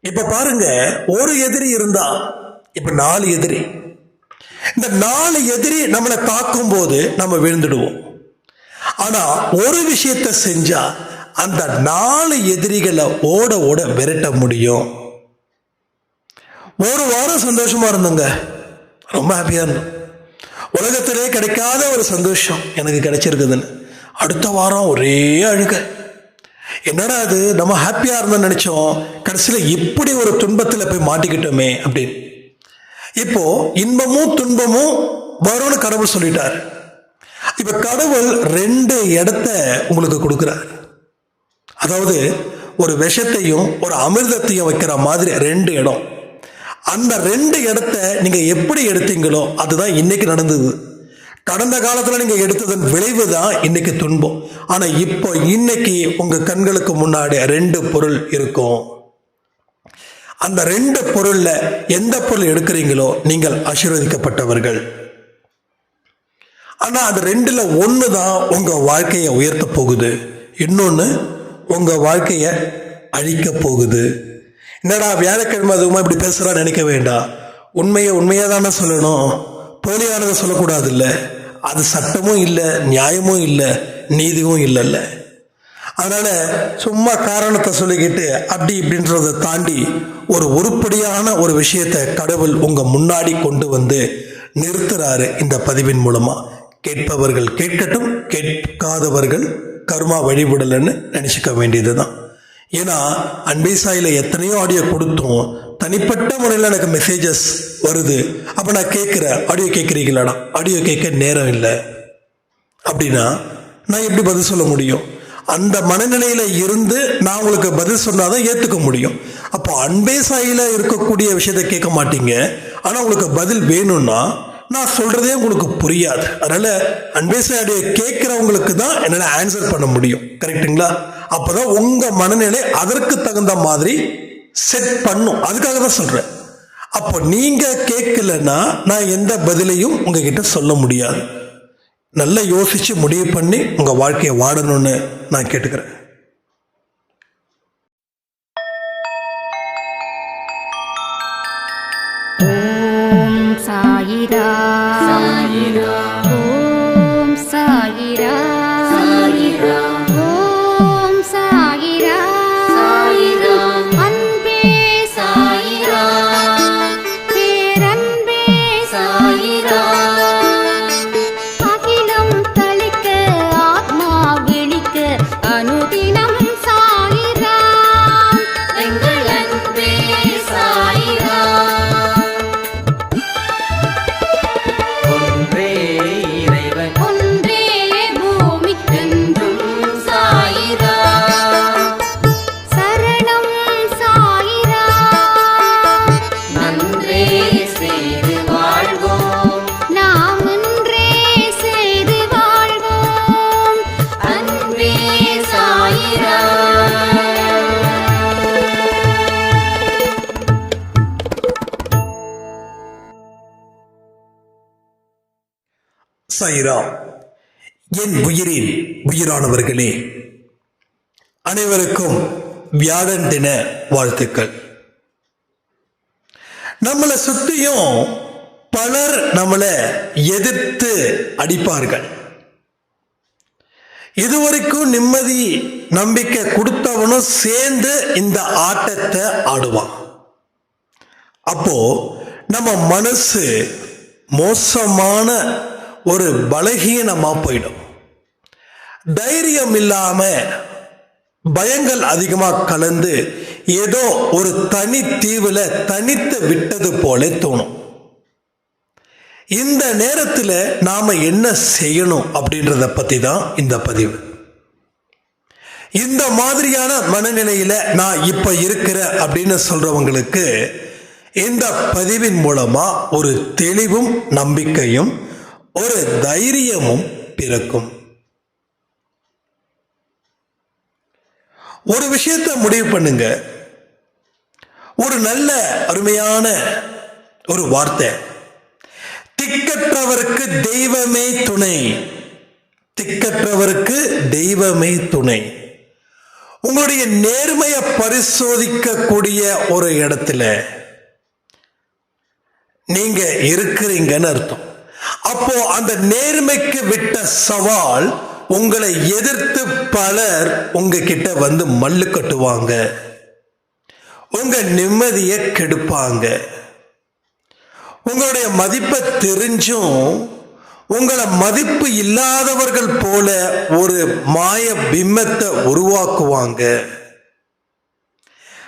இப்ப பாருங்க ஒரு எதிரி இருந்தா இப்ப நாலு எதிரி. இந்த நாலு எதிரி நம்மளை தாக்கும் போது நம்ம விழுந்துடுவோம். ஆனா ஒரு விஷயத்தை செஞ்சா அந்த நாலு எதிரிகளை ஓட ஓட விரட்ட முடியும். ஒரு வாரம் சந்தோஷமா இருந்தோங்க. ரொம்ப ஹாப்பியா இருந்தோம். உலகத்திலே கிடைக்காத ஒரு சந்தோஷம் எனக்கு கிடைச்சிருக்குதுன்னு. அடுத்த வாரம் ஒரே அழுகை. என்னடா அது நம்ம ஹாப்பியாக இருந்தோம்னு நினச்சோம். கடைசியில் இப்படி ஒரு துன்பத்தில் போய் மாட்டிக்கிட்டோமே அப்படின்னு. இப்போ இன்பமும் துன்பமும் வரும்னு கடவுள் சொல்லிட்டார். இப்ப கடவுள் ரெண்டு இடத்த உங்களுக்கு கொடுக்குறார். அதாவது ஒரு விஷத்தையும் ஒரு அமிர்தத்தையும் வைக்கிற மாதிரி ரெண்டு இடம். அந்த ரெண்டு இடத்த நீங்க எப்படி எடுத்தீங்களோ அதுதான் இன்னைக்கு நடந்தது. கடந்த காலத்தில் நீங்கள் எடுத்ததன் விளைவு தான் இன்னைக்கு துன்பம். ஆனால் இப்போ இன்னைக்கு உங்கள் கண்களுக்கு முன்னாடி ரெண்டு பொருள் இருக்கும். அந்த ரெண்டு பொருளில் எந்த பொருள் எடுக்கிறீங்களோ நீங்கள் ஆசீர்வதிக்கப்பட்டவர்கள். ஆனால் அது ரெண்டில் ஒன்று தான் உங்கள் வாழ்க்கையை உயர்த்த போகுது. இன்னொன்று உங்கள் வாழ்க்கையை அழிக்க போகுது. என்னடா வியாழக்கிழமை அதுவுமா இப்படி பேசுகிறான்னு நினைக்க வேண்டாம். உண்மையை உண்மையாக தானே சொல்லணும். போலியானதை சொல்லக்கூடாது இல்லை அது சட்டமும் இல்லை நியாயமும் இல்லை நீதியும் இல்லைல்ல. அதனால் சும்மா காரணத்தை சொல்லிக்கிட்டு அப்படி இப்படின்றத தாண்டி ஒரு உருப்படியான ஒரு விஷயத்தை கடவுள் உங்கள் முன்னாடி கொண்டு வந்து நிறுத்துறாரு இந்த பதிவின் மூலமாக கேட்பவர்கள் கேட்கட்டும் கேட்காதவர்கள் கர்மா வழிபடலன்னு வேண்டியது தான் ஏன்னா அன்பேசாயில எத்தனையோ ஆடியோ கொடுத்தோம். தனிப்பட்ட முறையில் எனக்கு மெசேஜஸ் வருது. அப்போ நான் கேட்குறேன் ஆடியோ கேட்குறீங்களாடா ஆடியோ கேட்க நேரம் இல்லை. அப்படின்னா நான் எப்படி பதில் சொல்ல முடியும்? அந்த மனநிலையில் இருந்து நான் உங்களுக்கு பதில் சொன்னாதான் ஏற்றுக்க முடியும். அப்போ அன்பே சாயில இருக்கக்கூடிய விஷயத்தை கேட்க மாட்டீங்க. ஆனால் உங்களுக்கு பதில் வேணும்னா நான் சொல்கிறதே உங்களுக்கு புரியாது. அதனால் அன்பே சாயுடைய கேட்குறவங்களுக்கு தான் என்னால் ஆன்சர் பண்ண முடியும். கரெக்ட்டுங்களா அப்பதான் உங்கள் மனநிலை அதற்கு தகுந்த மாதிரி செட் பண்ணும். அதுக்காக தான் சொல்கிறேன் அப்போ நீங்க கேட்கலன்னா நான் எந்த பதிலையும் உங்ககிட்ட சொல்ல முடியாது. நல்லா யோசிச்சு முடிவு பண்ணி உங்க வாழ்க்கையை வாழணும்னு நான் கேட்டுக்கிறேன். சாயிரா. சாயிரா. சைரா என் உயிரின் உயிரானவர்களே அனைவருக்கும் வியாழன் தின வாழ்த்துக்கள். நம்மளை சுத்தியும் பலர் நம்மளை எதிர்த்து அடிப்பார்கள். இதுவரைக்கும் நிம்மதி நம்பிக்கை கொடுத்தவனும் சேர்ந்து இந்த ஆட்டத்தை ஆடுவான். அப்போ நம்ம மனசு மோசமான ஒரு பலகீனமா போயிடும். தைரியம் இல்லாம பயங்கள் அதிகமா கலந்து ஏதோ ஒரு தனி தீவுல தனித்து விட்டது போல தோணும். இந்த நேரத்தில் நாம என்ன செய்யணும் அப்படின்றத பத்தி தான் இந்த பதிவு. இந்த மாதிரியான மனநிலையில நான் இப்ப இருக்கிற அப்படின்னு சொல்றவங்களுக்கு இந்த பதிவின் மூலமா ஒரு தெளிவும் நம்பிக்கையும் ஒரு தைரியமும் பிறக்கும். ஒரு விஷயத்தை முடிவு பண்ணுங்க. ஒரு நல்ல அருமையான ஒரு வார்த்தை. திக்கற்றவருக்கு தெய்வமே துணை. திக்கற்றவருக்கு தெய்வமே துணை. உங்களுடைய நேர்மையை பரிசோதிக்கக்கூடிய ஒரு இடத்துல நீங்க இருக்கிறீங்கன்னு அர்த்தம். அப்போ அந்த நேர்மைக்கு விட்ட சவால் உங்களை எதிர்த்து பலர் உங்ககிட்ட வந்து மல்லு கட்டுவாங்க. உங்க நிம்மதியை கெடுப்பாங்க. உங்களுடைய மதிப்பை தெரிஞ்சும் உங்களை மதிப்பு இல்லாதவர்கள் போல ஒரு மாய பிம்மத்தை உருவாக்குவாங்க.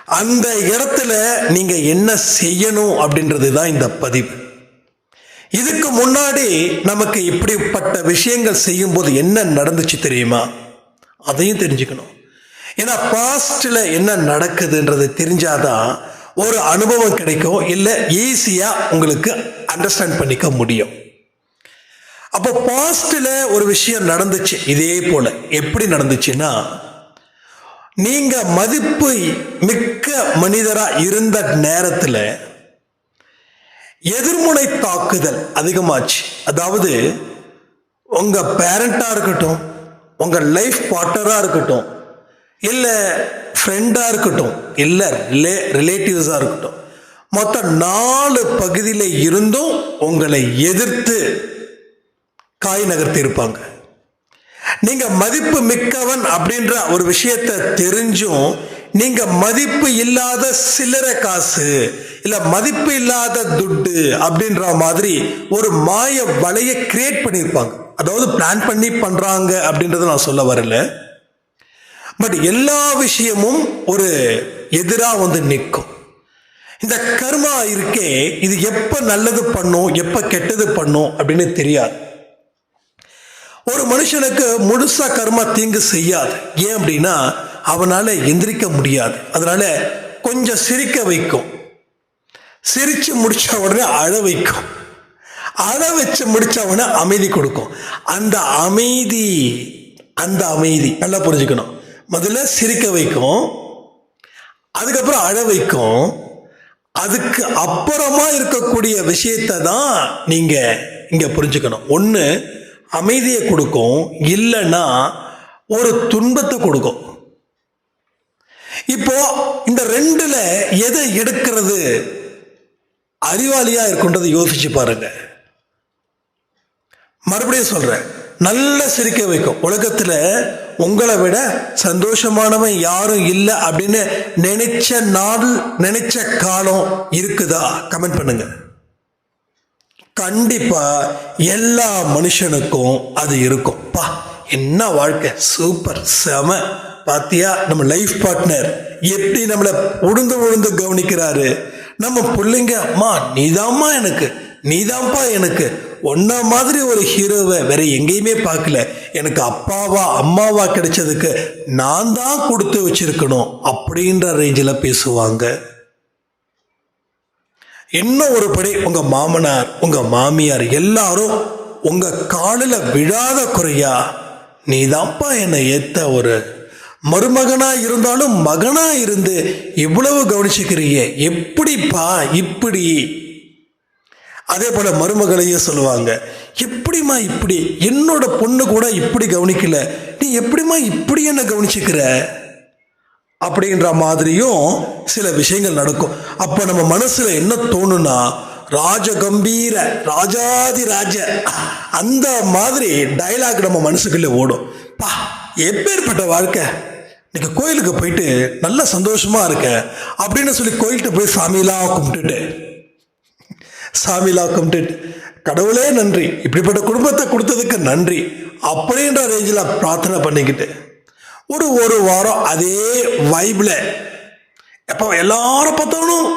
அந்த இடத்துல நீங்க என்ன செய்யணும் அப்படின்றது தான் இந்த பதிவு. இதுக்கு முன்னாடி நமக்கு இப்படிப்பட்ட விஷயங்கள் செய்யும்போது என்ன நடந்துச்சு தெரியுமா? அதையும் தெரிஞ்சுக்கணும். ஏன்னா பாஸ்டில் என்ன நடக்குதுன்றது தெரிஞ்சாதான் ஒரு அனுபவம் கிடைக்கும். இல்லை ஈஸியாக உங்களுக்கு அண்டர்ஸ்டாண்ட் பண்ணிக்க முடியும். அப்போ பாஸ்டில் ஒரு விஷயம் நடந்துச்சு. இதே போல். எப்படி நடந்துச்சுன்னா நீங்கள் மதிப்பு மிக்க மனிதராக இருந்த நேரத்தில் எதிர்முனை தாக்குதல் அதிகமாச்சு. அதாவது உங்க பேரண்டா இருக்கட்டும் உங்க லைஃப் பார்ட்னரா இருக்கட்டும் இல்ல ஃப்ரெண்டா இருக்கட்டும் இல்ல ரிலே ரிலேட்டிவ்ஸா இருக்கட்டும் மொத்தம் நாலு பகுதியில் இருந்தும் உங்களை எதிர்த்து காய் நகர்த்தி இருப்பாங்க. நீங்க மதிப்பு மிக்கவன் அப்படின்ற ஒரு விஷயத்தை தெரிஞ்சும் நீங்க மதிப்பு இல்லாத சில்லறை காசு இல்ல மதிப்பு இல்லாத துட்டு அப்படின்ற மாதிரி ஒரு மாய வலையை கிரியேட் பண்ணியிருப்பாங்க அதாவது பிளான் பண்ணி பண்றாங்க அப்படின்றத நான் சொல்ல வரல. பட் எல்லா விஷயமும் ஒரு எதிராக வந்து நிற்கும். இந்த கர்மா இருக்கே இது எப்ப நல்லது பண்ணும் எப்ப கெட்டது பண்ணும் அப்படின்னு தெரியாது. ஒரு மனுஷனுக்கு முழுசா கர்மா தீங்கு செய்யாது. ஏன் அப்படின்னா அவனால் எந்திரிக்க முடியாது. அதனால கொஞ்சம் சிரிக்க வைக்கும். சிரிச்சு முடிச்ச உடனே அழ வைக்கும். அழ வச்சு முடிச்ச உடனே அமைதி கொடுக்கும். அந்த அமைதி அந்த அமைதி நல்லா புரிஞ்சுக்கணும். முதல்ல சிரிக்க வைக்கும். அதுக்கப்புறம் அழ வைக்கும். அதுக்கு அப்புறமா இருக்கக்கூடிய விஷயத்தை தான் நீங்க இங்க புரிஞ்சுக்கணும். ஒன்று அமைதியை கொடுக்கும். இல்லைன்னா ஒரு துன்பத்தை கொடுக்கும். இப்போ இந்த ரெண்டுல எதை எடுக்கிறது அறிவாளியா இருக்குன்றதை யோசிச்சு பாருங்க. மறுபடியும் சொல்றேன் நல்ல சிரிக்க வைக்கும். உலகத்துல உங்களை விட சந்தோஷமானவன் யாரும் இல்லை அப்படின்னு நினைச்ச நாள் நினைச்ச காலம் இருக்குதா? கமெண்ட் பண்ணுங்க. கண்டிப்பா எல்லா மனுஷனுக்கும் அது இருக்கும். பா என்ன வாழ்க்கை? சூப்பர் செம. பாத்தியா? நம்ம லைஃப் பார்ட்னர் எப்படி நம்மளை உழுந்து உழுந்து கவனிக்கிறாரு? நம்ம பிள்ளைங்க அம்மா நீதாம்மா எனக்கு. நீதான்ப்பா எனக்கு. ஒன்ன மாதிரி ஒரு ஹீரோவை வேற எங்கேயுமே பார்க்கல. எனக்கு அப்பாவா அம்மாவா கிடைச்சதுக்கு நான் தான் கொடுத்து வச்சிருக்கணும் அப்படின்ற ரேஞ்சில் பேசுவாங்க. இன்னும் ஒரு படி உங்க மாமனார் உங்க மாமியார் எல்லாரும் உங்க காலில் விழாத குறையா நீதான்ப்பா என்னை ஏத்த ஒரு மருமகனா இருந்தாலும் மகனா இருந்து இவ்வளவு கவனிச்சுக்கிறியே எப்படிப்பா இப்படி? அதே போல மருமகளையும் சொல்லுவாங்க. எப்படிம்மா இப்படி? என்னோட பொண்ணு கூட இப்படி கவனிக்கல. நீ எப்படிம்மா இப்படி என்ன கவனிச்சுக்கிற? அப்படின்ற மாதிரியும் சில விஷயங்கள் நடக்கும். அப்போ நம்ம மனசுல என்ன தோணுனா ராஜகம்பீர ராஜாதி ராஜ அந்த மாதிரி டயலாக் நம்ம மனசுக்குள்ளே ஓடும். பா எப்பேற்பட்ட வாழ்க்கை? இன்னைக்கு கோயிலுக்கு போயிட்டு நல்ல சந்தோஷமா இருக்க அப்படின்னு சொல்லி கோயில்கிட்ட போய் சாமியெல்லாம் கும்பிட்டுட்டு. சாமிலா கும்பிட்டு கடவுளே நன்றி. இப்படிப்பட்ட குடும்பத்தை கொடுத்ததுக்கு நன்றி. அப்படின்ற ரேஞ்சில் பிரார்த்தனை பண்ணிக்கிட்டு. ஒரு ஒரு வாரம் அதே வைபில் எப்போ எல்லாரும் பார்த்தாலும்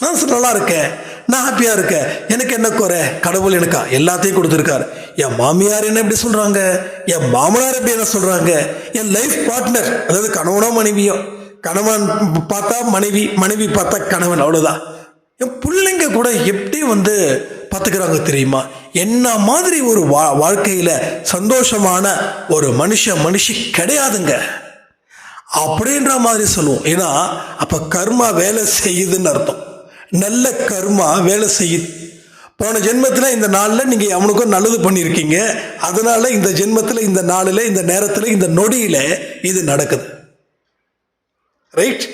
நான் நல்லா இருக்கேன். நான் ஹாப்பியாக இருக்கேன். எனக்கு என்ன குறை? கடவுள் எனக்கா எல்லாத்தையும் கொடுத்துருக்காரு. என் மாமியார் என்ன எப்படி சொல்கிறாங்க என் மாமனார் எப்படி என்ன சொல்கிறாங்க என் லைஃப் பார்ட்னர் அதாவது கணவனோ மனைவியோ. கணவன் பார்த்தா மனைவி மனைவி பார்த்தா கணவன் அவ்வளோதான் என் பிள்ளைங்க கூட எப்படி வந்து பார்த்துக்கிறாங்க தெரியுமா? என்ன மாதிரி ஒரு வா வாழ்க்கையில் சந்தோஷமான ஒரு மனுஷன் மனுஷி கிடையாதுங்க. அப்படின்ற மாதிரி சொல்லுவோம். ஏன்னா அப்போ கர்மா வேலை செய்யுதுன்னு அர்த்தம். நல்ல கர்மா வேலை செய்யுது போன ஜென்மத்தில் இந்த நாளில் நீங்கள் அவனுக்கும் நல்லது பண்ணியிருக்கீங்க அதனால் இந்த ஜென்மத்தில் இந்த நாளில் இந்த நேரத்தில் இந்த நொடியில் இது நடக்குது. ரைட்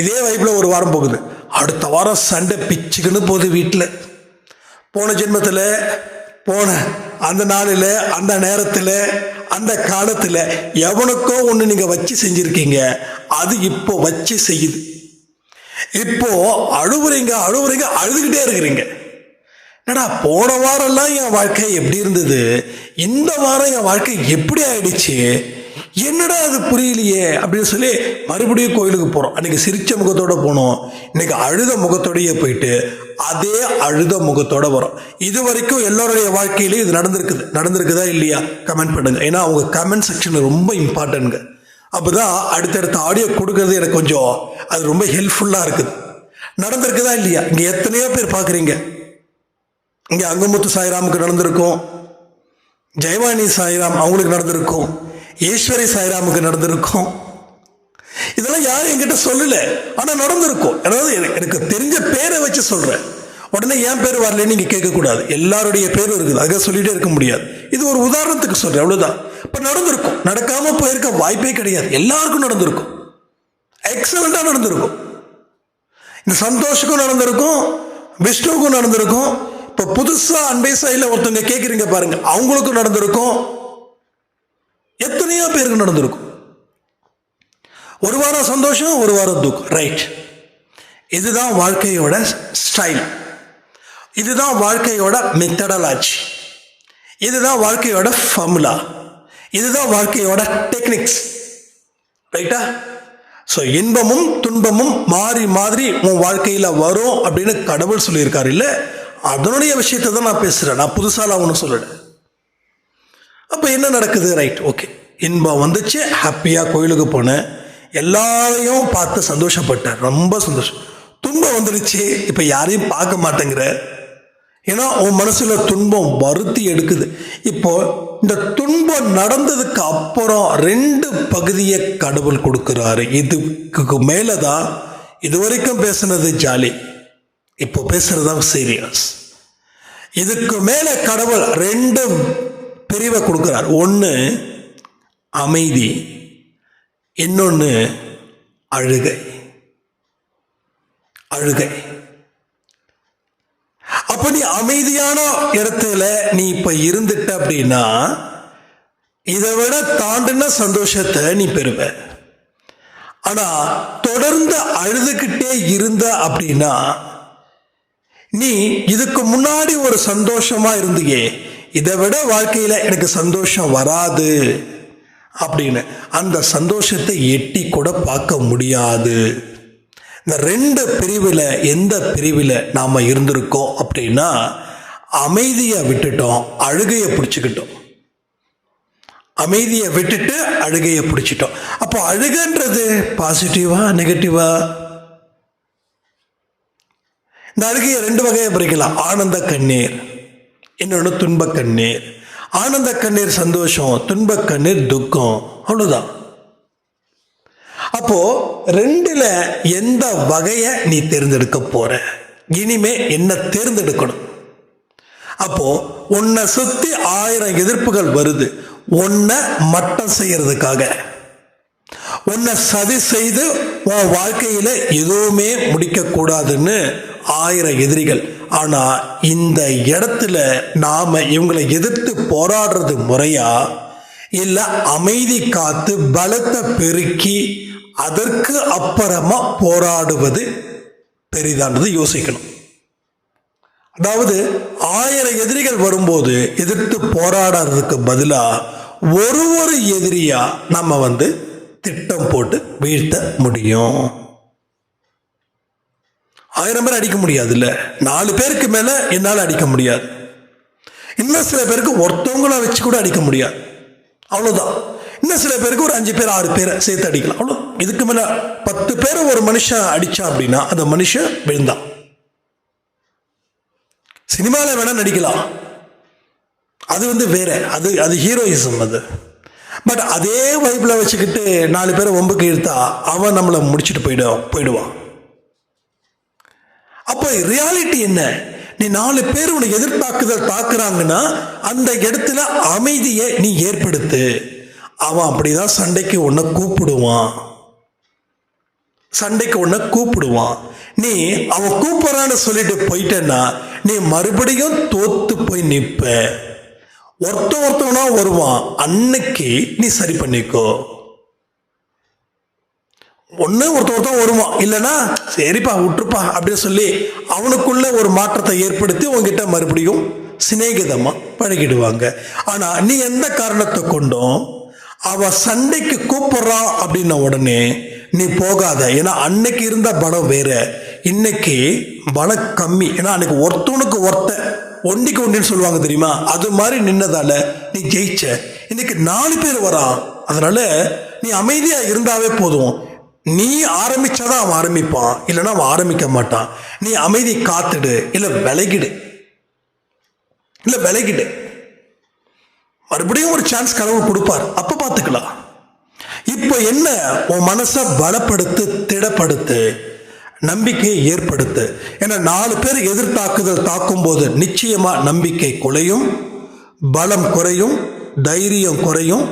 இதே வைப்பில் ஒரு வாரம் போகுது. அடுத்த வாரம் சண்டை பிச்சுக்குன்னு போகுது வீட்டில் போன ஜென்மத்தில் போன அந்த நாளில் அந்த நேரத்தில் அந்த காலத்தில் எவனுக்கோ ஒன்று நீங்கள் வச்சு செஞ்சுருக்கீங்க. அது இப்போ வச்சு செய்யுது. இப்போ அழுவுறீங்க அழுவுறீங்க அழுதுகிட்டே இருக்கிறீங்க. என்னடா போன வாரம்லாம் என் வாழ்க்கை எப்படி இருந்தது? இந்த வாரம் என் வாழ்க்கை எப்படி ஆயிடுச்சு? என்னடா அது புரியலையே? அப்படின்னு சொல்லி மறுபடியும் கோயிலுக்கு போகிறோம் அன்னைக்கு சிரிச்ச முகத்தோட போனோம். இன்னைக்கு அழுத முகத்தோடையே போயிட்டு அதே அழுத முகத்தோட வரும். இது வரைக்கும் எல்லோருடைய வாழ்க்கையிலையும் இது நடந்திருக்குது. நடந்திருக்குதா இல்லையா? கமெண்ட் பண்ணுங்க. ஏன்னா அவங்க கமெண்ட் செக்ஷன் ரொம்ப இம்பார்ட்டன்ட்ங்க அப்போதான் அடுத்தடுத்த ஆடியோ கொடுக்கறது எனக்கு கொஞ்சம் அது ரொம்ப ஹெல்ப்ஃபுல்லாக இருக்குது. நடந்திருக்குதா இல்லையா? இங்கே எத்தனையோ பேர் பார்க்குறீங்க. இங்கே அங்கமுத்து சாய்ராமுக்கு நடந்திருக்கும். ஜெயவாணி சாய்ராம் அவங்களுக்கு நடந்திருக்கும். ஈஸ்வரி சாய்ராமுக்கு நடந்திருக்கும். இதெல்லாம் யாரும் என்கிட்ட சொல்லலை. ஆனால் நடந்திருக்கும். அதாவது எனக்கு- தெரிஞ்ச பேரை வச்சு சொல்கிறேன் உடனே என் பேர் வரலன்னு நீங்கள் கேட்கக்கூடாது. எல்லாருடைய பேரும் இருக்குது. அதுக்காக சொல்லிகிட்டே இருக்க முடியாது. இது ஒரு உதாரணத்துக்கு சொல்கிறேன் அவ்வளோதான் இப்போ நடந்திருக்கும். நடக்காம போயிருக்க வாய்ப்பே கிடையாது. எல்லாருக்கும் நடந்திருக்கும். எக்ஸலண்டா நடந்திருக்கும். இந்த சந்தோஷுக்கும் நடந்திருக்கும். விஷ்ணுவுக்கும் நடந்திருக்கும். இப்போ புதுசா அன்பை சைடில் ஒருத்தவங்க கேட்குறீங்க பாருங்க. அவங்களுக்கும் நடந்திருக்கும். எத்தனையோ பேருக்கு நடந்திருக்கும். ஒரு வாரம் சந்தோஷம் ஒரு வாரம் துக்கம். ரைட் இதுதான் வாழ்க்கையோட ஸ்டைல் இதுதான் வாழ்க்கையோட மெத்தடலாஜி இதுதான் வாழ்க்கையோட ஃபார்முலா இதுதான் வாழ்க்கையோட டெக்னிக்ஸ் ரைட்டா ஸோ இன்பமும் துன்பமும் மாறி மாதிரி உன் வாழ்க்கையில் வரும் அப்படின்னு கடவுள் சொல்லியிருக்காரு இல்லை? அதனுடைய விஷயத்தை தான் நான் பேசுகிறேன் நான் புதுசாலாம் ஒன்றும் சொல்லலை. அப்போ என்ன நடக்குது? ரைட் ஓகே இன்பம் வந்துச்சு ஹாப்பியாக கோயிலுக்கு போனேன். எல்லாரையும் பார்த்து சந்தோஷப்பட்டேன். ரொம்ப சந்தோஷம். துன்பம் வந்துடுச்சு. இப்போ யாரையும் பார்க்க மாட்டேங்கிற. ஏன்னா உன் மனசுல துன்பம் வருத்தி எடுக்குது. இப்போ இந்த துன்பம் நடந்ததுக்கு அப்புறம் ரெண்டு பகுதியை கடவுள் கொடுக்கிறாரு. இதுக்கு மேலே தான் இதுவரைக்கும் பேசுனது ஜாலி. இப்போ பேசுறதா சீரியஸ் இதுக்கு மேலே கடவுள் ரெண்டு பிரிவை கொடுக்கிறார். ஒன்று அமைதி. இன்னொன்று அழுகை. அழுகை. அப்படி அமைதியான இடத்துல நீ இப்ப இருந்துட்ட அப்படின்னா இதை விட தாண்டின சந்தோஷத்தை நீ பெறுவ. ஆனா தொடர்ந்து அழுதுகிட்டே இருந்த அப்படின்னா நீ இதுக்கு முன்னாடி ஒரு சந்தோஷமா இருந்தியே இதை விட வாழ்க்கையில எனக்கு சந்தோஷம் வராது அப்படின்னு அந்த சந்தோஷத்தை எட்டி கூட பார்க்க முடியாது. இந்த ரெண்டு பிரிவில் எந்த பிரிவில் நாம் இருந்திருக்கோம் அப்படின்னா அமைதியை விட்டுட்டோம் அழுகையை பிடிச்சிக்கிட்டோம். அமைதியை விட்டுட்டு அழுகையை பிடிச்சிட்டோம். அப்போ அழுகன்றது பாசிட்டிவா நெகட்டிவா இந்த அழுகையை ரெண்டு வகையை பிரிக்கலாம். ஆனந்த கண்ணீர் இன்னொன்று துன்ப கண்ணீர். ஆனந்த கண்ணீர் சந்தோஷம் துன்ப கண்ணீர் துக்கம். அவ்வளோதான் அப்போ ரெண்டுல எந்த வகையை நீ தேர்ந்தெடுக்க போற? இனிமே என்ன தேர்ந்தெடுக்கணும்? அப்போ உன்னை சுத்தி ஆயிரம் எதிர்ப்புகள் வருது. உன்னை மட்டம் செய்யறதுக்காக. உன்னை சதி செய்து உன் வாழ்க்கையில எதுவுமே முடிக்க கூடாதுன்னு ஆயிரம் எதிரிகள். ஆனா இந்த இடத்துல நாம இவங்களை எதிர்த்து போராடுறது முறையா? இல்ல அமைதி காத்து பலத்தை பெருக்கி அதற்கு அப்புறமா போராடுவது பெரிதானது யோசிக்கணும். அதாவது ஆயிரம் எதிரிகள் வரும்போது எதிர்த்து போராடுறதுக்கு பதிலாக ஒரு ஒரு எதிரியா நம்ம வந்து திட்டம் போட்டு வீழ்த்த முடியும். ஆயிரம் பேர் அடிக்க முடியாது இல்ல நாலு பேருக்கு மேல என்னால் அடிக்க முடியாது. இன்னும் சில பேருக்கு ஒருத்தவங்கள வச்சு கூட அடிக்க முடியாது. அவ்வளவுதான். இன்னும் சில பேருக்கு ஒரு அஞ்சு பேர் ஆறு பேரை சேர்த்து அடிக்கலாம். அவ்வளோ இதுக்கு மேலே பத்து பேரை ஒரு மனுஷன் அடித்தா அப்படின்னா அந்த மனுஷன் விழுந்தான். சினிமாவில் வேணா நடிக்கலாம். அது வந்து வேற. அது அது ஹீரோயிசம் அது. பட் அதே வைப்பில் வச்சுக்கிட்டு நாலு பேரை ஒம்புக்கு இழுத்தா அவன் நம்மளை முடிச்சுட்டு போயிடுவான் போயிடுவான். அப்போ ரியாலிட்டி என்ன? நீ நாலு பேர் உனக்கு எதிர்பார்க்குதல் பார்க்குறாங்கன்னா அந்த இடத்துல அமைதியை நீ ஏற்படுத்து. அவன் அப்படிதான் சண்டைக்கு உன்னை கூப்பிடுவான். சண்டைக்கு உன்னை கூப்பிடுவான். நீ அவன் கூப்பிட்றான்னு சொல்லிட்டு போயிட்டேன்னா நீ மறுபடியும் தோத்து போய் நிற்ப ஒருத்த ஒருத்தவனா வருவான். அன்னைக்கு நீ சரி பண்ணிக்கோ. ஒன்று ஒருத்த ஒருத்தன் வருவான். இல்லைன்னா சரிப்பா விட்டுருப்பா அப்படின்னு சொல்லி அவனுக்குள்ள ஒரு மாற்றத்தை ஏற்படுத்தி உங்ககிட்ட மறுபடியும் சிநேகிதமாக பழகிடுவாங்க. ஆனால் நீ எந்த காரணத்தை கொண்டும் அவ சண்டைக்கு கூப்பிட்றான் அப்படின்ன உடனே நீ போகாத. ஏன்னா அன்னைக்கு இருந்த பலம் வேற. இன்னைக்கு பலம் கம்மி. ஏன்னா அன்னைக்கு ஒருத்தவனுக்கு ஒருத்த ஒண்டிக்கு ஒண்டின்னு சொல்லுவாங்க தெரியுமா? அது மாதிரி நின்னதால நீ ஜெயிச்ச. இன்னைக்கு நாலு பேர் வரான் அதனால நீ அமைதியா இருந்தாவே போதும். நீ ஆரம்பிச்சாதான் அவன் ஆரம்பிப்பான். இல்லைன்னா அவன் ஆரம்பிக்க மாட்டான். நீ அமைதி காத்துடு. இல்லை விலகிடு. இல்லை விலகிடு. மறுபடியும் ஒரு சான்ஸ் கடவுள் கொடுப்பார். அப்ப பார்த்துக்கலாம். இப்போ என்ன? உன் மனசை பலப்படுத்து திடப்படுத்து நம்பிக்கையை ஏற்படுத்து. ஏன்னா நாலு பேர் எதிர்த்தாக்குதல் தாக்கும் போது நிச்சயமா நம்பிக்கை குலையும் பலம் குறையும் தைரியம் குறையும்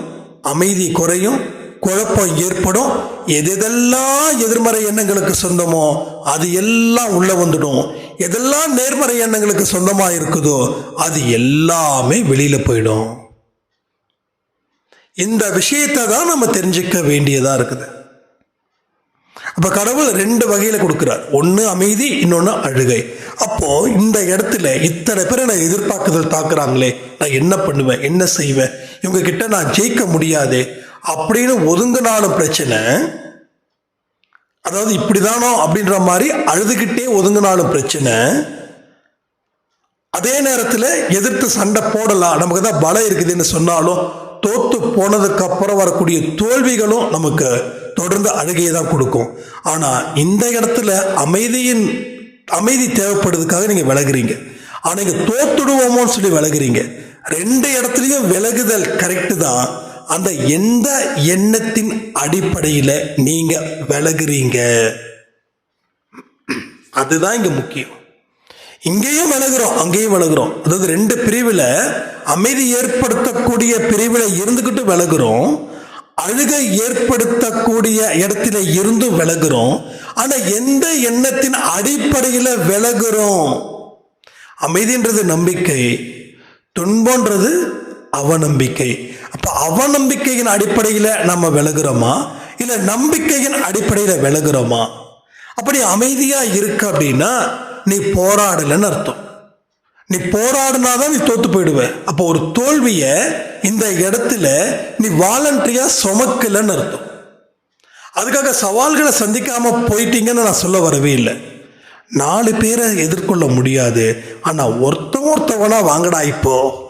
அமைதி குறையும் குழப்பம் ஏற்படும். எதெல்லாம் எதிர்மறை எண்ணங்களுக்கு சொந்தமோ அது எல்லாம் உள்ள வந்துடும். எதெல்லாம் நேர்மறை எண்ணங்களுக்கு சொந்தமாக இருக்குதோ அது எல்லாமே வெளியில் போயிடும். இந்த விஷயத்தை தான் நம்ம தெரிஞ்சுக்க வேண்டியதாக இருக்குது. அப்போ கடவுள் ரெண்டு வகையில் கொடுக்குறார். ஒன்று அமைதி இன்னொன்று அழுகை. அப்போது இந்த இடத்துல இத்தனை பேரை நான் எதிர்பார்க்குதல் தாக்குறாங்களே நான் என்ன பண்ணுவேன் என்ன செய்வேன் இவங்க கிட்ட நான் ஜெயிக்க முடியாது அப்படின்னு ஒதுங்கினாலும் பிரச்சனை அதாவது இப்படிதானோ அப்படின்ற மாதிரி அழுதுகிட்டே ஒதுங்கினாலும் பிரச்சனை அதே நேரத்தில் எதிர்த்து சண்டை போடலாம். நமக்கு தான் பலம் இருக்குதுன்னு சொன்னாலும் தோத்து போனதுக்கு அப்புறம் வரக்கூடிய தோல்விகளும் நமக்கு தொடர்ந்து அழுகையை தான் கொடுக்கும். ஆனால் இந்த இடத்துல அமைதியின் அமைதி தேவைப்படுறதுக்காக நீங்கள் விலகுறீங்க. ஆனால் இங்கே தோத்துடுவோமோன்னு சொல்லி விலகுறீங்க. ரெண்டு இடத்துலையும் விலகுதல் கரெக்டு தான். அந்த எந்த எண்ணத்தின் அடிப்படையில் நீங்கள் விலகுறீங்க? அதுதான் இங்கே முக்கியம். இங்கேயும் விலகுறோம் அங்கேயும் விலகுறோம் அதாவது ரெண்டு பிரிவில் அமைதி ஏற்படுத்தக்கூடிய பிரிவில் இருந்துக்கிட்டு விலகுறோம் அழுகை ஏற்படுத்தக்கூடிய இடத்துல இருந்தும் விலகுறோம் ஆனால் எந்த எண்ணத்தின் அடிப்படையில் விலகுறோம் அமைதின்றது நம்பிக்கை. துன்பன்றது அவநம்பிக்கை. அப்போ அவநம்பிக்கையின் அடிப்படையில் நம்ம விலகுறோமா இல்லை நம்பிக்கையின் அடிப்படையில் விலகுறோமா அப்படி அமைதியாக இருக்கு அப்படின்னா நீ போராடலைன்னு அர்த்தம். நீ போராடினாதான் நீ தோத்து போயிடுவ. அப்போ ஒரு தோல்வியை இந்த இடத்துல நீ வாலண்டரியா சுமக்கலன்னு அர்த்தம். அதுக்காக சவால்களை சந்திக்காம போயிட்டீங்கன்னு நான் சொல்ல வரவே இல்லை. நாலு பேரை எதிர்கொள்ள முடியாது. ஆனா ஒருத்தன் ஒருத்தவனா வாங்கடா இப்போ.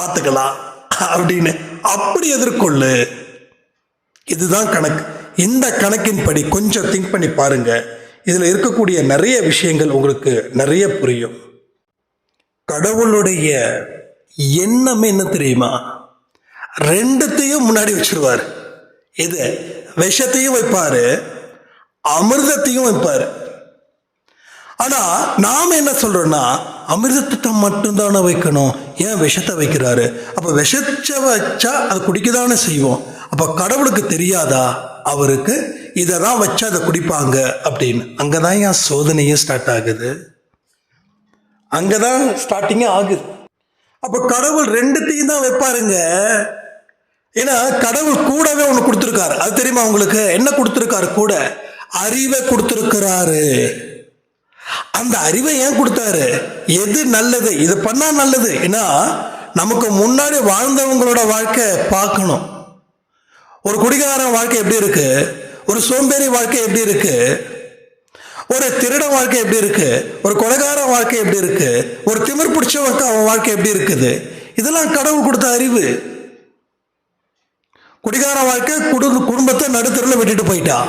பார்த்துக்கலாம் அப்படின்னு அப்படி எதிர்கொள்ளு. இதுதான் கணக்கு. இந்த கணக்கின்படி கொஞ்சம் திங்க் பண்ணி பாருங்க. இதில் இருக்கக்கூடிய நிறைய விஷயங்கள் உங்களுக்கு நிறைய புரியும். கடவுளுடைய எண்ணம் என்ன தெரியுமா? ரெண்டுத்தையும் முன்னாடி வச்சிருவார். இது விஷத்தையும் வைப்பாரு அமிர்தத்தையும் வைப்பாரு. ஆனா நாம் என்ன சொல்றோம்னா அமிர்தத்தை மட்டும்தானே வைக்கணும். ஏன் விஷத்தை வைக்கிறாரு? அப்ப விஷத்தை வச்சா அது குடிக்கதானே செய்வோம். அப்ப கடவுளுக்கு தெரியாதா? அவருக்கு இதை தான் அதை குடிப்பாங்க அப்படின்னு. அங்கே தான் என் சோதனையே ஸ்டார்ட் ஆகுது. அங்கே தான் ஸ்டார்டிங்கே ஆகுது. அப்போ கடவுள் ரெண்டுத்தையும் தான் வைப்பாருங்க. ஏன்னா கடவுள் கூடவே ஒன்று கொடுத்துருக்காரு. அது தெரியுமா உங்களுக்கு? என்ன கொடுத்துருக்காரு கூட? அறிவை கொடுத்துருக்கிறாரு. அந்த அறிவை ஏன் கொடுத்தாரு? எது நல்லது? இது பண்ணா நல்லது. ஏன்னா நமக்கு முன்னாடி வாழ்ந்தவங்களோட வாழ்க்கை பார்க்கணும். ஒரு குடிகாரன் வாழ்க்கை எப்படி இருக்கு? ஒரு சோம்பேறி வாழ்க்கை எப்படி இருக்கு? ஒரு திருட வாழ்க்கை எப்படி இருக்கு? ஒரு கொலைகார வாழ்க்கை எப்படி இருக்கு? ஒரு திமிர் பிடிச்சவனுக்கு அவன் வாழ்க்கை எப்படி இருக்குது? இதெல்லாம் கடவுள் கொடுத்த அறிவு. குடிகார வாழ்க்கை குடும்ப குடும்பத்தை நடுத்தரில் விட்டுட்டு போயிட்டா.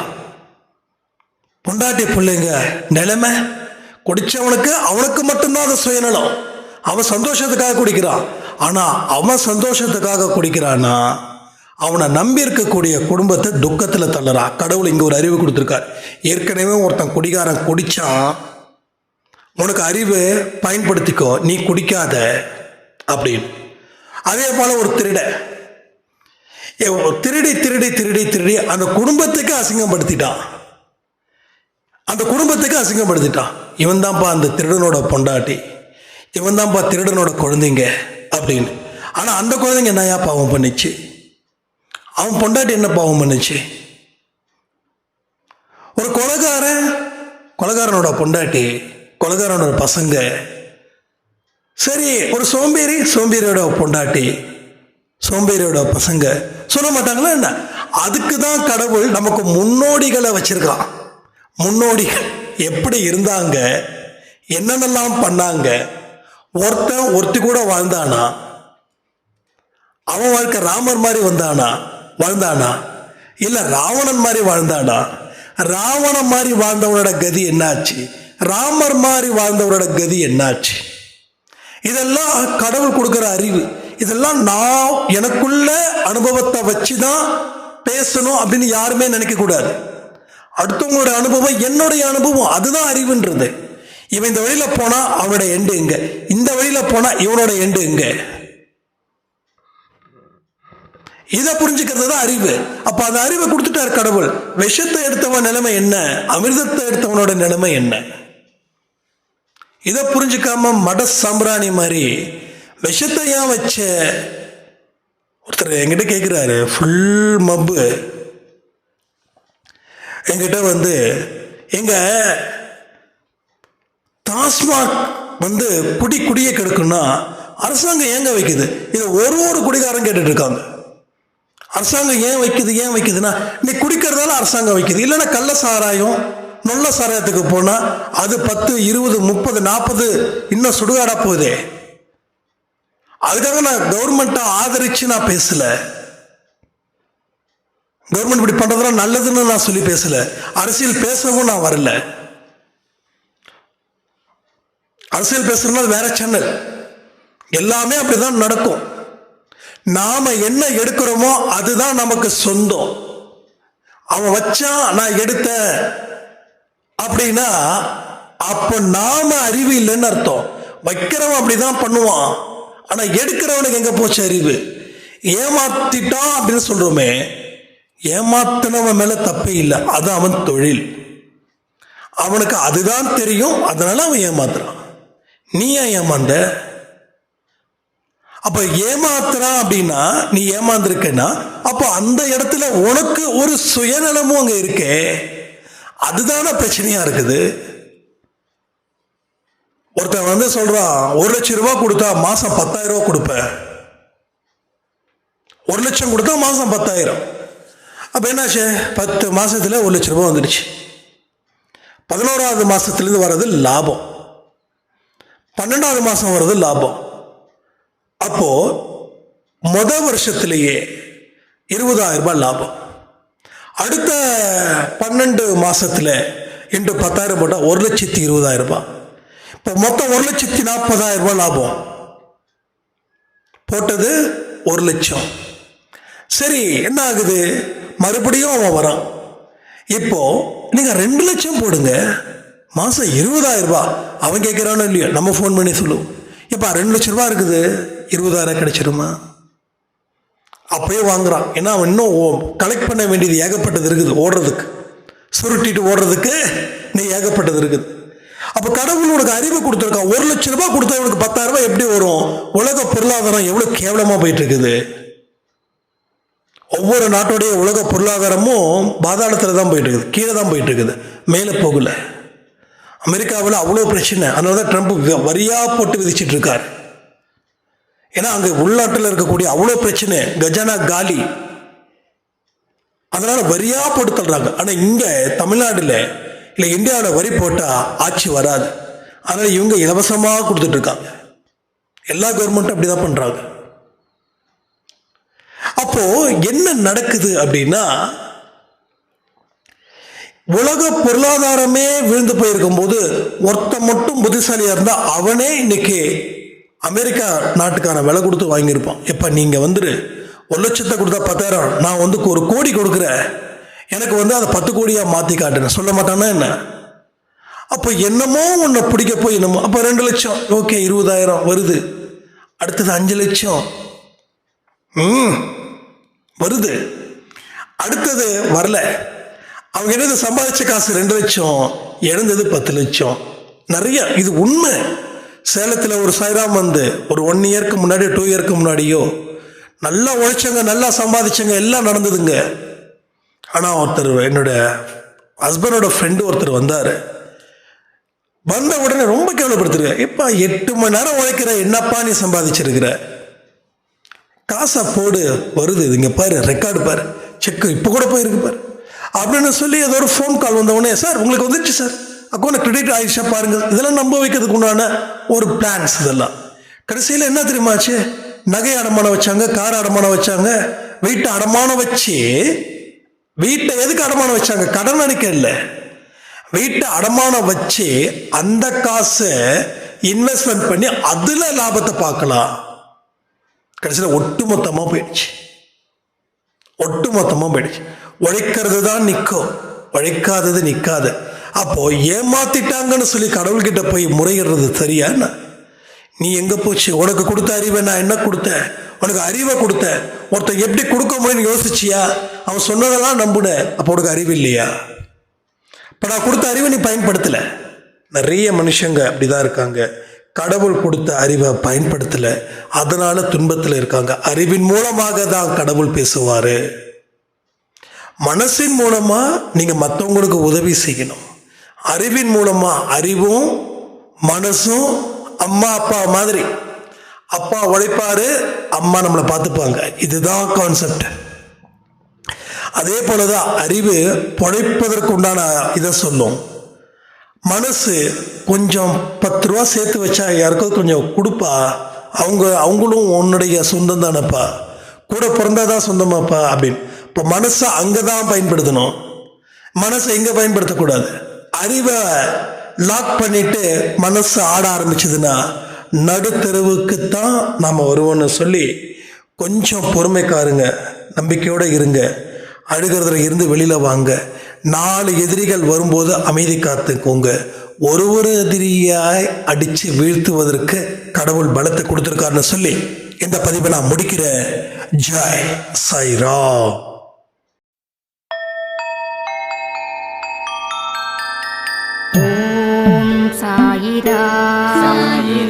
பொண்டாட்டி பிள்ளைங்க நிலைமை? குடிச்சவனுக்கு அவனுக்கு மட்டும்தான் அது சுயநலம். அவன் சந்தோஷத்துக்காக குடிக்கிறான். ஆனால் அவன் சந்தோஷத்துக்காக குடிக்கிறான்னா அவனை நம்பி இருக்கக்கூடிய குடும்பத்தை துக்கத்தில் தள்ளுறான் கடவுள் இங்கே ஒரு அறிவு கொடுத்துருக்கார். ஏற்கனவே ஒருத்தன் குடிகாரன் குடித்தான் உனக்கு அறிவு பயன்படுத்திக்கோ நீ குடிக்காத அப்படின்னு. அதே போல் ஒரு திருட. ஏ, திருடி திருடி திருடி திருடி அந்த குடும்பத்துக்கு அசிங்கப்படுத்திட்டான். அந்த குடும்பத்துக்கு அசிங்கப்படுத்திட்டான். இவன் தான்ப்பா அந்த திருடனோட பொண்டாட்டி. இவன் தான்ப்பா திருடனோட குழந்தைங்க அப்படின்னு. ஆனால் அந்த குழந்தைங்க என்னையா பாவம் பண்ணிச்சு? அவன் பொண்டாட்டி என்ன பாவம் பண்ணுச்சு? ஒரு கொலகாரன் கொலகாரனோட பொண்டாட்டி கொலகாரனோட பசங்க சரி ஒரு சோம்பேறி சோம்பேறியோட பொண்டாட்டி சோம்பேறியோட பசங்க சொல்ல மாட்டாங்களா என்ன? அதுக்கு தான் கடவுள் நமக்கு முன்னோடிகளை வச்சிருக்கான். முன்னோடிகள் எப்படி இருந்தாங்க என்னென்னலாம் பண்ணாங்க ஒருத்தன் ஒருத்தி கூட வாழ்ந்தானா அவன் வாழ்க்கை ராமர் மாதிரி வந்தானா வாழ்ந்தானா? இல்லை ராவணன் மாதிரி வாழ்ந்தானா? ராவணன் மாதிரி வாழ்ந்தவனோட கதி என்னாச்சு? ராமர் மாதிரி வாழ்ந்தவரோட கதி என்னாச்சு? இதெல்லாம் கடவுள் கொடுக்குற அறிவு. இதெல்லாம் நான் எனக்குள்ள அனுபவத்தை வச்சு தான் பேசணும் அப்படின்னு யாருமே நினைக்கக்கூடாது. அடுத்தவங்களோட அனுபவம் என்னுடைய அனுபவம் அதுதான் அறிவுன்றது. இவன் இந்த வழியில் போனால் அவனோட எண்டு எங்க? இந்த வழியில் போனால் இவனோட எண்டு எங்கே? இதை புரிஞ்சுக்கிறது தான் அறிவு. அப்போ அந்த அறிவை கொடுத்துட்டார் கடவுள். விஷத்தை எடுத்தவன் நிலைமை என்ன? அமிர்தத்தை எடுத்தவனோட நிலைமை என்ன? இதை புரிஞ்சுக்காம மட சாம்பிராணி மாதிரி விஷத்தை ஏன் வச்ச? ஒருத்தர் என்கிட்ட கேட்குறாரு ஃபுல் மப்பு என்கிட்ட வந்து எங்க டாஸ்மாக் வந்து குடி குடியை கெடுக்குன்னா அரசாங்கம் ஏங்க வைக்குது? இதை ஒரு ஒரு குடிகாரன் கேட்டுட்டு இருக்காங்க. அரசாங்கம் ஏன் வைக்குது ஏன் வைக்குதுன்னா நீ குடிக்கிறதால அரசாங்கம் வைக்குது. இல்லைன்னா கள்ள சாராயம் நல்ல சாராயத்துக்கு போனால் அது பத்து இருபது முப்பது நாற்பது இன்னும் சுடுகாடா போகுதே. அதுக்காக நான் கவர்மெண்ட்டை ஆதரிச்சு நான் பேசல. கவர்மெண்ட் இப்படி பண்ணுறதுலாம் நல்லதுன்னு நான் சொல்லி பேசல. அரசியல் பேசவும் நான் வரல. அரசியல் பேசுறதுனா வேற சேனல் எல்லாமே அப்படிதான் நடக்கும். நாம என்ன எடுக்கிறோமோ அதுதான் நமக்கு சொந்தம். அவன் வச்சான் நான் எடுத்தேன். அப்படின்னா அப்ப நாம அறிவு இல்லைன்னு அர்த்தம். வைக்கிறவன் அப்படிதான் பண்ணுவான். ஆனா எடுக்கிறவனுக்கு எங்க போச்சு அறிவு? ஏமாத்திட்டான் அப்படின்னு சொல்றோமே ஏமாத்தினவன் மேல தப்பே இல்லை. அது அவன் தொழில். அவனுக்கு அதுதான் தெரியும். அதனால அவன் ஏமாத்துறான். நீ ஏன் ஏமாந்த? அப்ப ஏமாத்துறான் அப்படின்னா நீ ஏமாந்துருக்கன்னா அப்போ அந்த இடத்துல உனக்கு ஒரு சுயநலமும் அங்க இருக்கே. அதுதான பிரச்சனையா இருக்குது? ஒருத்தன் வந்து சொல்றான் ஒரு லட்சம் ரூபாய் கொடுத்தா மாசம் பத்தாயிரம் ரூபாய் கொடுப்பேன் ஒரு லட்சம் கொடுத்தா மாசம் பத்தாயிரம். அப்ப என்னாச்சு? பத்து மாசத்துல ஒரு லட்சம் ரூபாய் வந்துடுச்சு. பதினோராவது மாசத்துலேருந்து வர்றது லாபம். பன்னெண்டாவது மாசம் வர்றது லாபம். அப்போ மொத வருஷத்திலேயே இருபதாயிரம் ரூபாய் லாபம். அடுத்த பன்னெண்டு மாசத்துல இன்று பத்தாயிரம் போட்டால் ஒரு லட்சத்தி இருபதாயிரம் ரூபாய். இப்போ மொத்தம் ஒரு லட்சத்தி நாற்பதாயிரம் ரூபாய் லாபம். போட்டது ஒரு லட்சம். சரி என்ன ஆகுது? மறுபடியும் அவன் வரான். இப்போ நீங்கள் ரெண்டு லட்சம் போடுங்க. மாதம் இருபதாயிரம் ரூபாய். அவன் கேட்குறானோ இல்லையோ? நம்ம ஃபோன் பண்ணி சொல்லுவோம். இப்போ ரெண்டு லட்சம் ரூபா இருக்குது. இருபதாயிரம் கிடைச்சிருமா? அப்பயே வாங்குறான். ஏன்னா அவன் இன்னும் கலெக்ட் பண்ண வேண்டியது ஏகப்பட்டது இருக்குது ஓடுறதுக்கு. சுருட்டிட்டு ஓடுறதுக்கு நீ ஏகப்பட்டது இருக்குது. அப்போ கடவுள் உனக்கு அறிவு கொடுத்துருக்கான். ஒரு லட்ச ரூபாய் கொடுத்தா இவனுக்கு பத்தாயிரம் ரூபாய் எப்படி வரும்? உலக பொருளாதாரம் எவ்வளோ கேவலமாக போயிட்டு இருக்குது ஒவ்வொரு நாட்டுடைய உலக பொருளாதாரமும் பாதாளத்தில் தான் போயிட்டு இருக்குது கீழே தான் போயிட்டு இருக்குது மேலே போகல. அமெரிக்காவில் அவ்வளோ பிரச்சனை. அதனால தான் ட்ரம்ப் வரியாக போட்டு விதிச்சிட்டு இருக்காரு. ஏன்னா அங்கே உள்நாட்டில் இருக்கக்கூடிய அவ்வளோ பிரச்சனை கஜானா காலி. அதனால வரியா போட்டு தள்ளுறாங்க. ஆனால் இங்கே தமிழ்நாட்டில் இல்லை இந்தியாவில் வரி போட்டால் ஆட்சி வராது. அதனால இவங்க இலவசமாக கொடுத்துட்டு இருக்காங்க. எல்லா கவர்மெண்ட்டும் அப்படி தான் பண்ணுறாங்க அப்போ என்ன நடக்குது அப்படின்னா உலக பொருளாதாரமே விழுந்து போயிருக்கும் போது ஒருத்த மட்டும் புத்திசாலியா இருந்தா அவனே இன்னைக்கு அமெரிக்கா நாட்டுக்கான விலை கொடுத்து வாங்கியிருப்பான் எப்போ நீங்கள் வந்துரு ஒரு லட்சத்தை கொடுத்தா பத்தாயிரம் நான் வந்து ஒரு கோடி கொடுக்குறேன். எனக்கு வந்து அதை பத்து கோடியாக மாற்றி காட்டுறேன். சொல்ல மாட்டானா என்ன? அப்போ என்னமோ உன்னை பிடிக்க போய் என்னமோ அப்போ ரெண்டு லட்சம். ஓகே இருபதாயிரம் வருது. அடுத்தது அஞ்சு லட்சம். ம் வருது. அடுத்தது வரல. அவங்க என்னது சம்பாதிச்ச காசு ரெண்டு லட்சம் இழந்தது பத்து லட்சம். நிறைய இது உண்மை. சேலத்தில் ஒரு சாய்ராம் வந்து ஒரு ஒன் இயர்க்கு முன்னாடி டூ இயர்க்கு முன்னாடியோ நல்லா உழைச்சங்க நல்லா சம்பாதிச்சங்க எல்லாம் நடந்ததுங்க. ஆனால் ஒருத்தர் என்னோட ஹஸ்பண்டோட ஃப்ரெண்டு ஒருத்தர் வந்தார். வந்த உடனே ரொம்ப கேவலப்படுத்திருக்க இப்போ எட்டு மணி நேரம் உழைக்கிற என்னப்பா நீ சம்பாதிச்சிருக்கிற? காசை போடு வருது. இங்கே பாரு ரெக்கார்டு பாரு. செக்கு இப்போ கூட போயிருக்கு பாரு. அப்படின்னு சொல்லி ஏதோ ஒரு ஃபோன் கால் வந்த உடனே சார் உங்களுக்கு வந்துடுச்சு சார். அக்கௌண்ட் கிரெடிட் ஆயிடுச்சா பாருங்கள் இதெல்லாம் நம்ப வைக்கிறதுக்கு உண்டான ஒரு பிளான்ஸ் இதெல்லாம். கடைசியில் என்ன தெரியுமாச்சு நகை அடமானம் வச்சாங்க கார் அடமானம் வச்சாங்க வீட்டை அடமானம் வச்சு வீட்டை எதுக்கு அடமானம் வச்சாங்க? கடன் அடைக்க இல்லை வீட்டை அடமானம் வச்சு அந்த காசை இன்வெஸ்ட்மெண்ட் பண்ணி அதில் லாபத்தை பார்க்கலாம். கடைசியில் ஒட்டுமொத்தமாக போயிடுச்சு. ஒட்டுமொத்தமாக போயிடுச்சு. உழைக்கிறது தான் நிற்கும் உழைக்காதது நிற்காது அப்போ ஏமாத்திட்டாங்கன்னு சொல்லி கடவுள்கிட்ட போய் முறையிடுறது சரியா நீ எங்க போச்சு? உனக்கு கொடுத்த அறிவை நான் என்ன கொடுத்தேன்? உனக்கு அறிவை கொடுத்தேன். ஒருத்தன் எப்படி கொடுக்க முடியும்னு யோசிச்சியா? அவன் சொன்னதெல்லாம் நம்புன. அப்போ உனக்கு அறிவு இல்லையா? இப்போ நான் கொடுத்த அறிவை நீ பயன்படுத்தல. நிறைய மனுஷங்க அப்படிதான் இருக்காங்க. கடவுள் கொடுத்த அறிவை பயன்படுத்தல. அதனால துன்பத்தில் இருக்காங்க. அறிவின் மூலமாக தான் கடவுள் பேசுவாரு. மனசின் மூலமா நீங்க மற்றவங்களுக்கு உதவி செய்யணும். அறிவின் மூலமா அறிவும் மனசும் அம்மா அப்பா மாதிரி. அப்பா உழைப்பாரு அம்மா நம்மளை பார்த்துப்பாங்க. இதுதான் கான்செப்ட் அதே போலதான் அறிவு பொழைப்பதற்கு உண்டான இதை சொல்லும். மனசு கொஞ்சம் பத்து ரூபா சேர்த்து வச்சா யாருக்காவது கொஞ்சம் கொடுப்பா. அவங்க அவங்களும் உன்னுடைய சொந்தம் தானப்பா. கூட பிறந்தாதான் சொந்தமாப்பா அப்படின்னு. இப்போ மனசை அங்கே தான் பயன்படுத்தணும். மனசை எங்கே பயன்படுத்தக்கூடாது? அறிவை லாக் பண்ணிட்டு மனசு ஆட ஆரம்பிச்சதுன்னா நடுத்தெருவுக்கு தான் நாம் வருவோம்னு சொல்லி கொஞ்சம் பொறுமைக்காருங்க நம்பிக்கையோடு இருங்க. அழுகிறதுல இருந்து வெளியில் வாங்க. நாலு எதிரிகள் வரும்போது அமைதி காத்துக்கோங்க. ஒரு ஒரு எதிரியாய் அடித்து வீழ்த்துவதற்கு கடவுள் பலத்தை கொடுத்துருக்காருன்னு சொல்லி இந்த பதிவை நான் முடிக்கிறேன். ஜெய் さラサイ